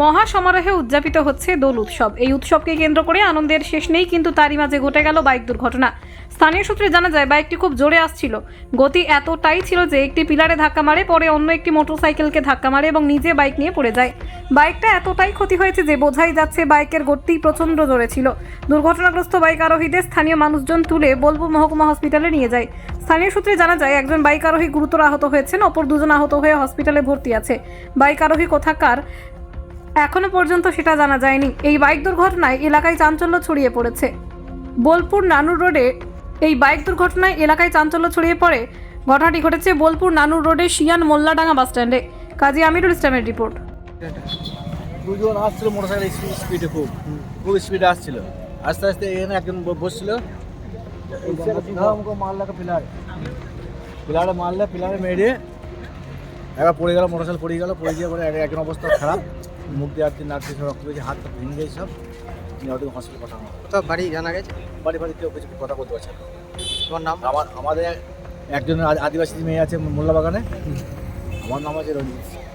মহা সমারোহে উদযাপিত হচ্ছে দোল উৎসব। এই উৎসবকে কেন্দ্র করে আনন্দের শেষ নেই, কিন্তু তারই মাঝে ঘটে গেল বাইক দুর্ঘটনা। স্থানীয় সূত্রে জানা যায়, বাইকটি খুব জোরে আসছিল। গতি এতটাই ছিল যে একটি পিলারে ধাক্কা মারে, পরে অন্য একটি মোটরসাইকেলকে ধাক্কা মারে এবং নিজে বাইক নিয়ে পড়ে যায়। বাইকটা এতটাই ক্ষতি হয়েছে যে বোঝাই যাচ্ছে বাইকের গতি প্রচণ্ড জোরে ছিল। দুর্ঘটনাগ্রস্ত বাইক আরোহীদের স্থানীয় মানুষজন তুলে বোলপুর মহকুমা হসপিটালে নিয়ে যায়। স্থানীয় সূত্রে জানা যায়, একজন বাইক আরোহী গুরুতর আহত হয়েছেন, অপর দুজন আহত হয়ে হসপিটালে ভর্তি আছে। বাইক আরোহী কোথাকার এখনও পর্যন্ত সেটা জানা যায়নি। এই বাইক দুর্ঘটনায় এলাকায় চাঞ্চল্য ছড়িয়ে পড়েছে। বোলপুর নানুর রোডে এই বাইক দুর্ঘটনায় এলাকায় চাঞ্চল্য ছড়িয়ে পড়ে। ঘটনাটি ঘটেছে বোলপুর নানুর রোডে শিয়ান মোল্লাডাঙ্গা বাস স্ট্যান্ডে। কাজী আমিরুল ইসলামের রিপোর্ট। দুজন আসছিল মোটরসাইকেল স্পিডে খুব খুব স্পিডে আসছিল। আস্তে আস্তে এখানে একজন বসছিল। পিলার। পিলারে মারলে পিলারে মেরে একবার পড়ে গেল মোটরসাইকেল পড়ে গেল পড়ে গিয়ে পরে এক- একজন অবস্থা খারাপ। মুখ দিয়ে আর কিছু রক্ত পেয়েছে হাতটা ভেঙে গেছে সব। নিয়ে হসপিটাল পাঠানো কোথাও বাড়ি জানা গেছে? বাড়ি বাড়ি কেউ কিছু কথা বলতে পারছে না। তোমার নাম? আমার আমাদের একজন আদিবাসী মেয়ে আছে মোল্লা বাগানে আমার নাম আছে রঞ্জিত।